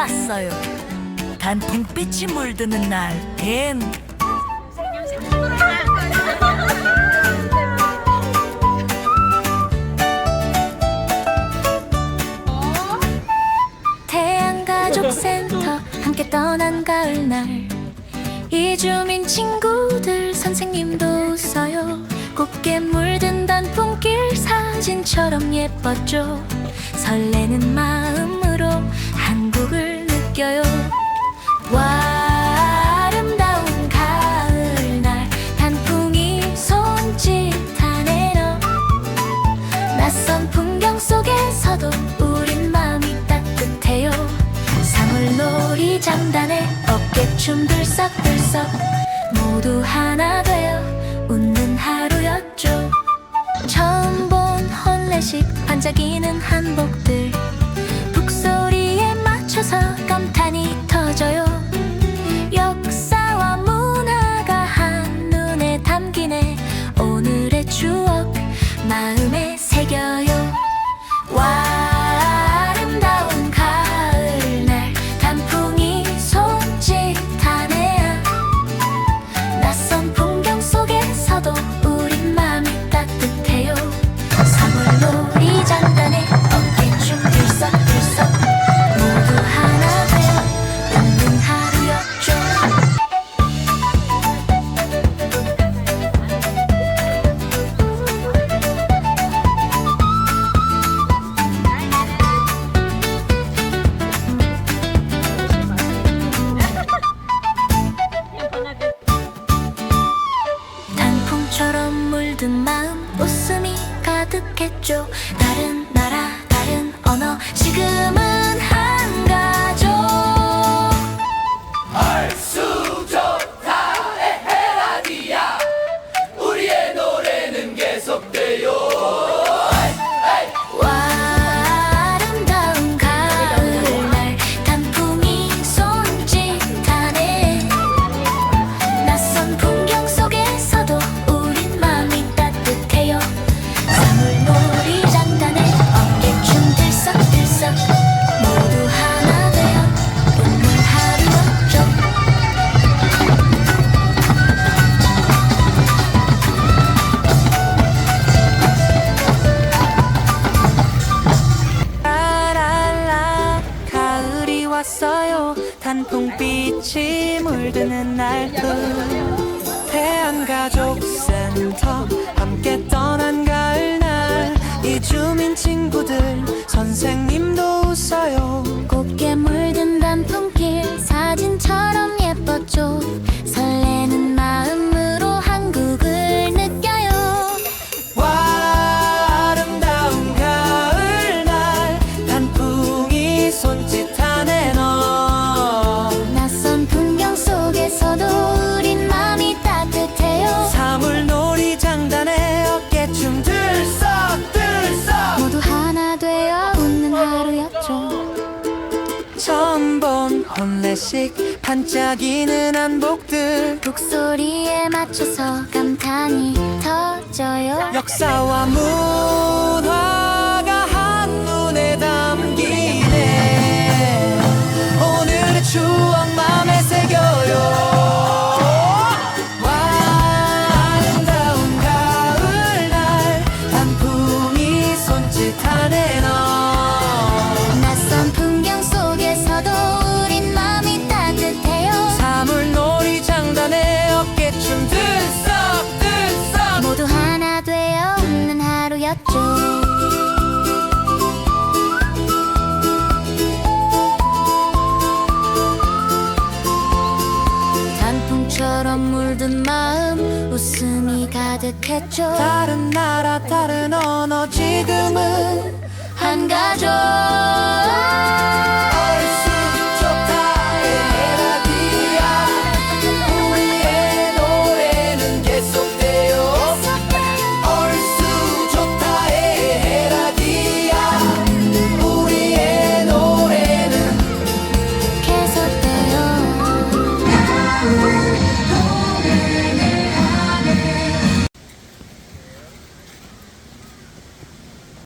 왔어요. 단풍빛이 물드는 날엔 태양 가족 센터 함께 떠난 가을날. 이주민 친구들 선생님도 웃어요. 곱게 물든 단풍길 사진처럼 예뻤죠. 설레는 마음으로 한국을 느껴요. 와 아름다운 가을날 단풍이 손짓하네요. 낯선 풍경 속에서도 우린 마음이 따뜻해요. 사물놀이 장단에 어깨춤 들썩들썩 모두 하나 되어 가득했죠. 다른 왔어요. 단풍빛이 물드는 날도. 대한가족센터 함께 본 혼례식 반짝이는 한복들 북소리에 맞춰서 감탄이 터져요. 역사와 문 하루였죠. 단풍처럼 물든 마음 웃음이 가득했죠. 다른 나라 다른 언어 지금은 한 가족